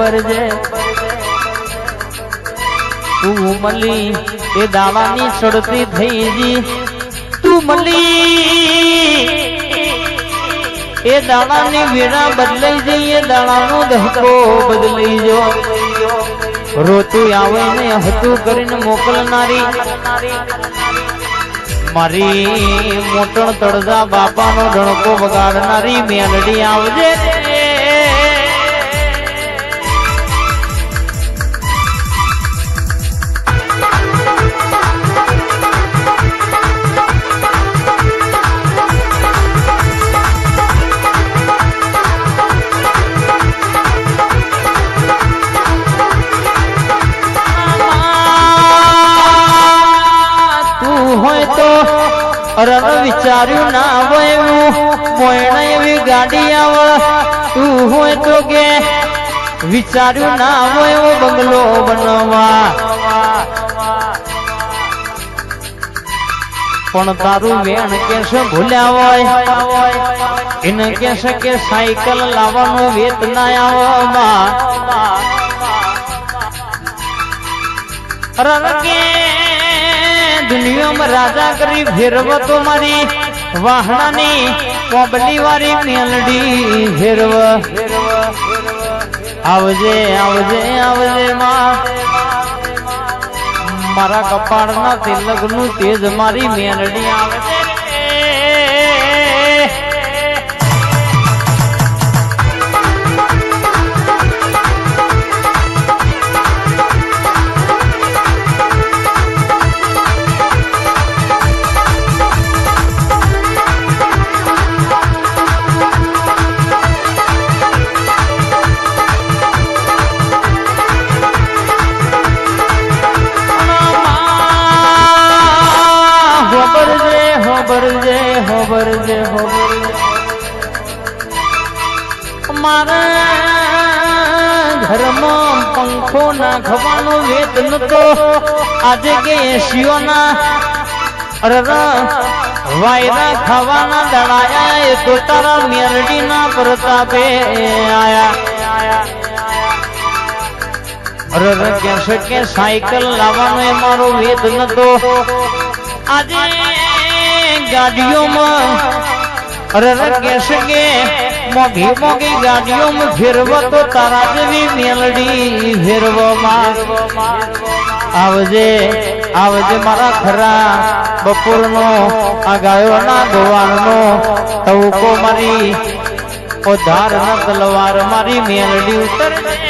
છે તું મળી એ દાવાની સડતી થઈ જી તું મળી એ દાણાની વીણા બદલાઈ જઈએ દાણાનો દહકો બદલાઈ જો રોતું આવે ને હતું કરીને મોકલનારી. મારી મોટણ તળજા બાપાનો ડણકો વગાડનારી મેલડી આવજે. રન વિચાર્યું ના એવું મોયણે એવી ગાડી આવ તું હોય તો કે. વિચાર્યું ના એવો બંગલો બનવા પણ તારું વેણ કેશ ભૂલ્યા હોય. એને કેશે કે સાયકલ લાવવાનો વેત ના આવવા રણકે દુનિયામાં રાજા કરી ફેરવતો મારી વાહણાની કોબલી વાળી મેલડી ફેરવ આવજે આવજે આવજે માં. મારા કપાળના તિલકનું તેજ મારી મેલડી આવજે. ઘરમાં પંખો નાખવાનો વેત નતો. આજે કે શિવના અરર વાયરા ખાવાના દળાયા એ તો તારા મેરડીના પ્રતાપે આયા. અરર કહેશે કે સાયકલ લાવવાનો એ મારો વેદ નતો. આજે ગાડીઓમાં અરર કહેશે કે મોઘી મોઘી ગાડીઓમાં ફેરવો તો તારા જેવી મેલડી ફેરવોમાં. આવજે આવજે મારા ખરા બપોરનો આ ગાયોના ગોવાળનો, તવકો મારી ઓ ધાર તલવાર મારી મેલડી ઉતરજે.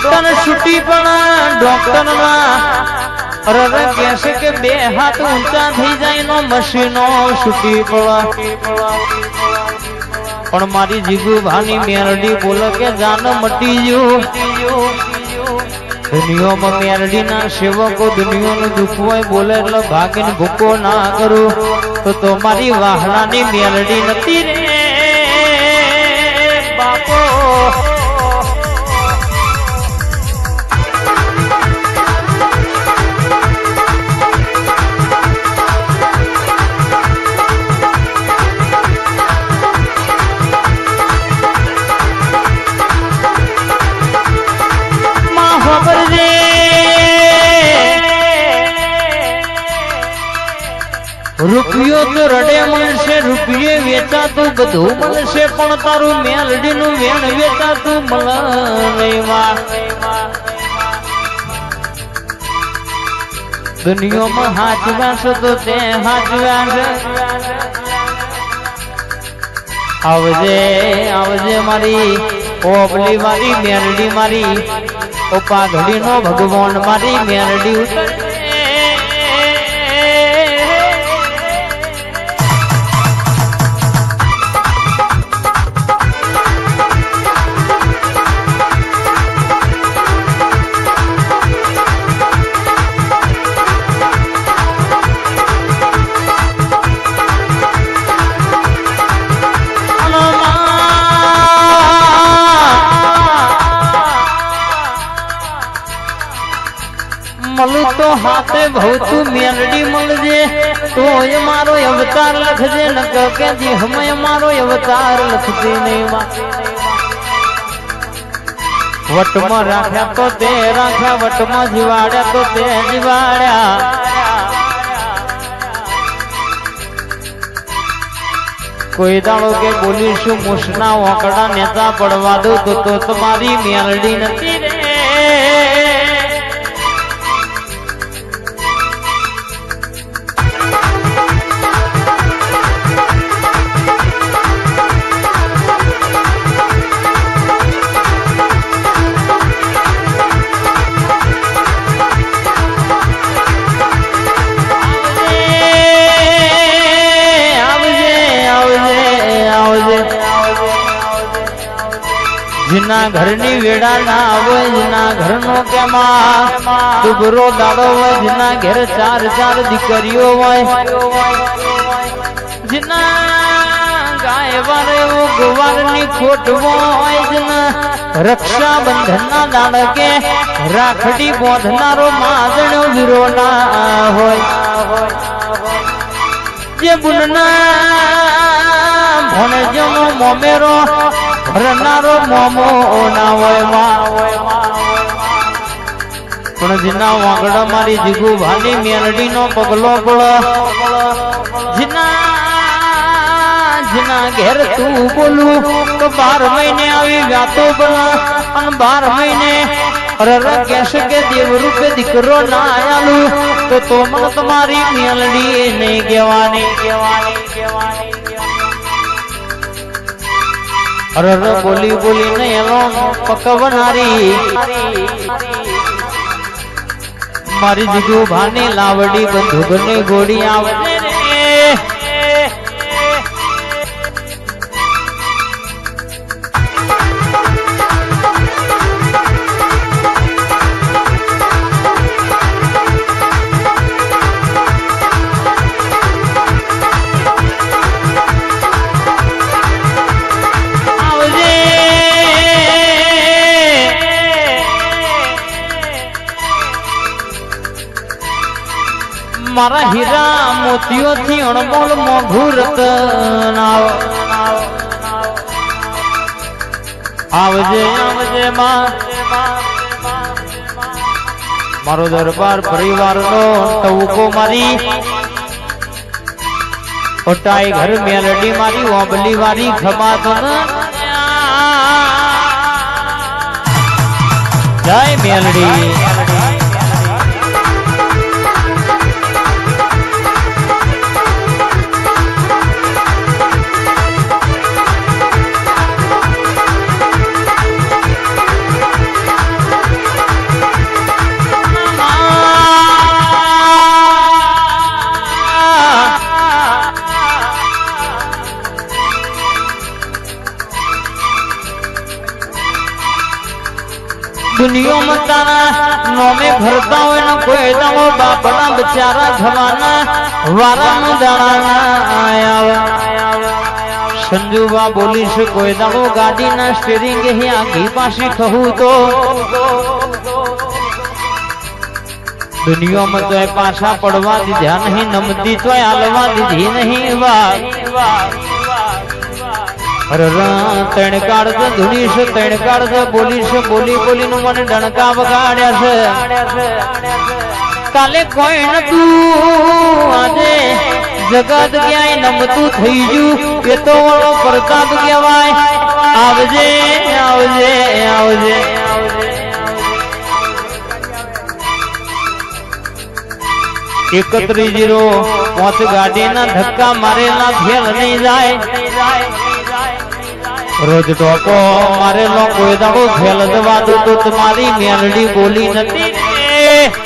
ડોક્ટર છૂટી પણ ડોક્ટરમાં કે છે કે બે હાથ ઊંચા થઈ જાય નો મશીનો છૂટી પડવા. પણ મારી જીગુ ભાની મેરડી બોલો કે જાન મટી ગયું. દુનિયામાં મેરડી ના સેવકો દુનિયાનું હોય બોલે એટલે ભાગીને ભૂકો ના કરું. તો તો મારી વાહણાની મેરડી નથી રે. રૂપિયો તો રડે મળશે રૂપિયે વેચાતું બધું મળશે, પણ તારું મેલડીનું વેણ વેચાતું મળે દુનિયામાં હાચવ્યા છો તો તે હાચવ્યા આવજે આવજે મારી ઓબલી મારી મેરડી મારી ઓ પાઘડી નો ભગવાન મારી મેરડી ઉતરજે ભવતું મેલડી મળજે તો એ મારો અવતાર લખજે ન કે જી હમે મારો અવતાર લખજે નહીં વટમાં રાખ્યા તો તે રાખ્યા, વટમાં જીવાડ્યા તો તે જીવાડ્યા. કોઈ દાડો કે બોલીશું મુસના ઓકડા નેતા પડવા દો તો તો તમારી મેલડી નથી ઘરની વેડા ના આવે જીના ઘરનો ઘેર ચાર ચાર દીકરીઓ હોય. જીના ગાય વાર એવો ખોટ હોય. જીના રક્ષા બંધન ના રાખડી બોંધનારો માદણો વીરો ના હોય. જે બુનના ભણજનો મોમેરો ભરનારો મોમો ના પણ જીના વાંગડા મારી જીગુ ભાની મેલડી નો પગલો પડ જીના જીના ઘેર તું બોલું, તો બાર મહિને આવી વ્યાતો બના અને બાર મહિને રર કેશ કે દેવ રૂપે દીકરો ના આયાલું, તો તો મને તમારી મેલડી નહીં કહેવાની કહેવાની કહેવાની. રર બોલી બોલી ને એનો પકવનારી. મારી જીગુ ભાની લાવડી બંદૂક ને ગોળી આવે મારા હીરા મોતીઓથી અણમોલ મોઢું રતન આવજે આવજે મારો દરબાર પરિવારનો ટવકો મારી. ઓટાઈ ઘર મેલડી મારી ઓબલી વારી ખમા તો જય મેલડી. દુનિયામાં તારા નોમે ભરતા હોય ને કોઈ દાડો બાપના બચારા જવાના વારાનો દાડાના આયા સંજુબા બોલીશ કોઈ દાડો ગાડીના સ્ટેરિંગ અહીંયા ઘી પાસે કહું તો. દુનિયામાં તો પાછા પડવા દીધા નહીં, નમતી તો હાલવા દીધી નહીં વાત. ત્રણ કાળ છે ધૂની છે ત્રણ કાળ છે, બોલી બોલી નું મને ડણકા વગાડ્યા છે. કાલે કોઈ નતું, આજે જગત ક્યાંય નમતું થઈ ગયું, એ તો વળો પ્રતાપ કહેવાય. આવજે આવજે આવજે. એકત્રીસ જીરો, પાંચ ગાડીના ધક્કા મારેલા ફેર નહીં જાય. રોજ ટોકો મારેલો કોઈ દાડો ખેલ દવા દો તો તમારી મેલડી બોલી નથી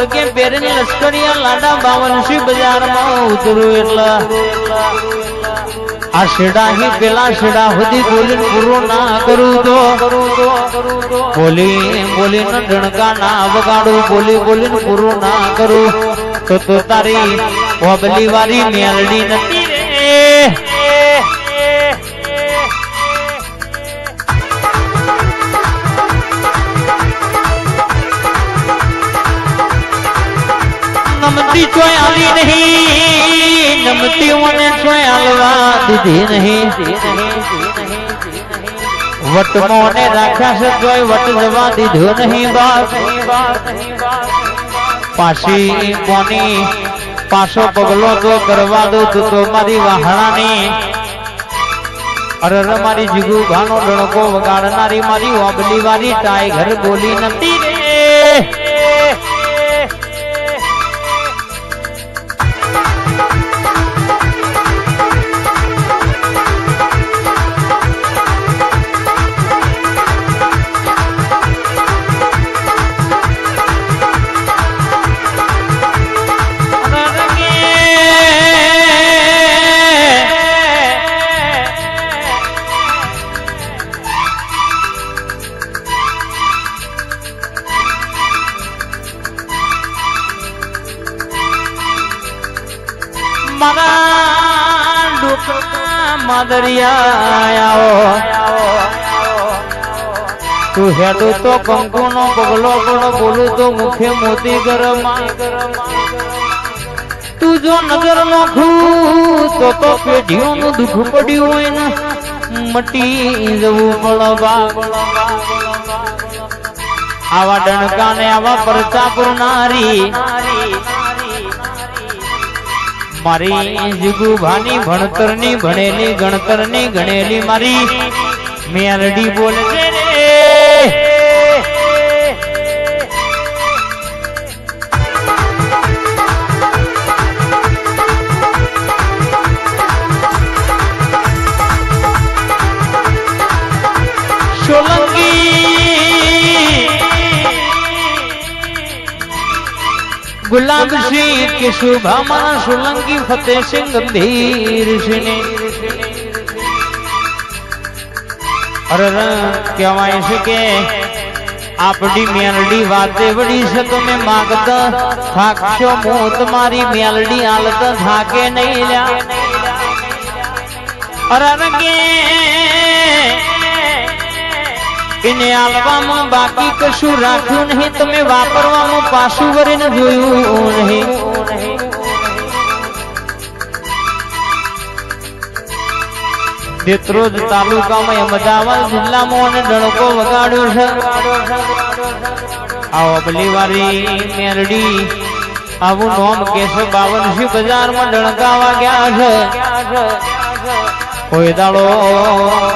કે પેરની લશ્કરિયા લાડા બાવનસી બજારમાં ઉતરું એટલા. આ શેડા હી પેલા શેડા સુધી બોલી પૂરું ના કરું તો. બોલી બોલી ડણકા ના વગાડું, બોલી બોલીને પૂરું ના કરું. તો તો તારી ઓબલી વાળી મેલડી નથી. નમતી ચોય નહીં. નમતી મને ચોય દીધી નહીં. વટમોને રાખ્યા છે તોય વટ જવા દીધો નહીં બાપ. પાછી કોની પાછો પગલો તો કરવા દો તું તો મારી વાહણાની. અરર મારી જીગુ ભાનો ડણકો વગાડનારી મારી ઓબલી વાળી ટાઈગર બોલી નથી તું તો કંકુ નો પગલો પણ બોલું તો મુખે મોતી ગરમા. તું જો નજર નો તો તો પેઢીઓનું દુઃખ પડ્યું હોય ને, મટી જવું મળવા આવા ડણકા ને આવા પરચા પુરનારી મારી જુગુભાની ભણતરની, ભણેલી ગણતરની, ગણેલી મારી. મેરડી બોલે છે સોલંકી ગુલાબસિંહ કેશુભામાં સોલંકી ફતેહસિંહ ગંભીર સિંહ અરે કહેવાય છે કે આપડી મેલડી વાતે વળી છે તમે માગતા થાકશો હું તમારી મેલડી હાલત થાકે નહીં લ્યા અરે કે એને આલવામાં બાકી કશું રાખ્યું નહીં. તમે વાપરવામાં પાછું વરીને જોયું નહીં. દેત્રોજ તાલુકામાં અમદાવાદ જિલ્લામાં અને ડણકો વગાડ્યો છે. આ અબલી વાળી મેરડી. આવું નોમ કેશવ બાવનસી બજારમાં ડણકાવા ગયા છે. કોઈ દાડો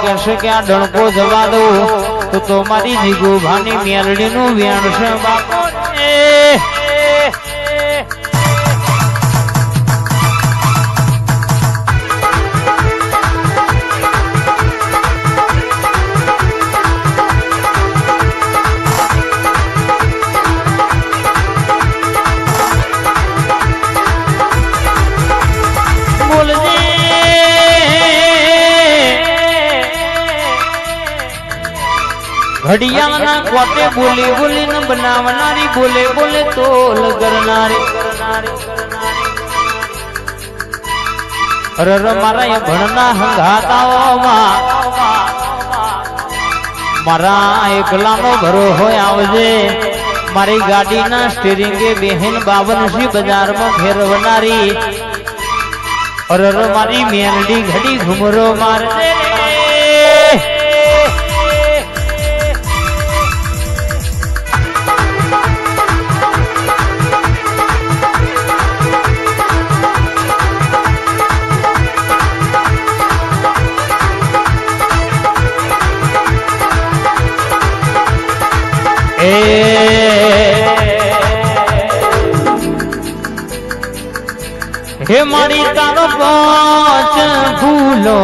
કહેશે કે આ ડણકો જવા દઉં. તો મારી જીગુ ભાની મેલડી નું વેણ છે બાપો. ઘડિયાળના ખોટે બોલી બોલીને બનાવનારી, બોલે બોલે તોલ કરનારી અરર મારા ભણના હંગાતાઓમાં મારા એકલાનો ભરો હોય આવજે. મારી ગાડીના સ્ટીરિંગે બેહેન બાવનસી બજારમાં ફેરવનારી. અરર મારી મેલડી ઘડી ઘુમરો મારજે. મારી તારો પાંચ ફૂલો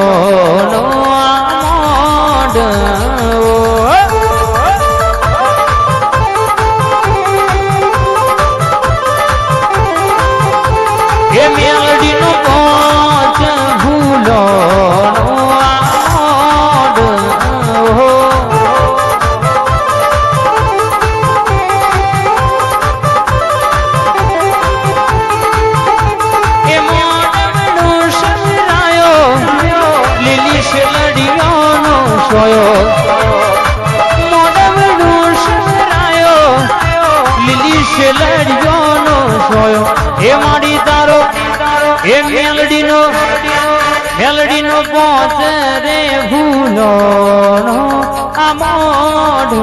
એ માડી તારો હે મેલડી નો મેલડી નો પોચ રે ભૂલો આ મોઢ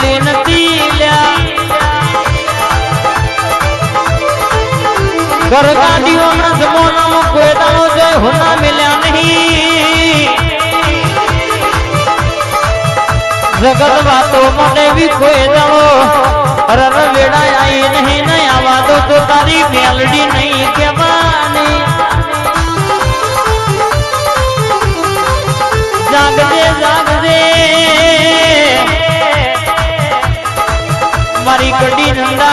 બોલી નથી ઘર ગાડીઓ નજમો નામો કોઈ દાણો જય હોના મિલ્યા નહીં. જગત વાતો મને બી કોઈ દાણો અરર વેડાય આઈ નહીં નહીં આવા દો તો તારી મેલડી નહીં કહેવાની. જાગજે જાગજે. મારી કડી નંદા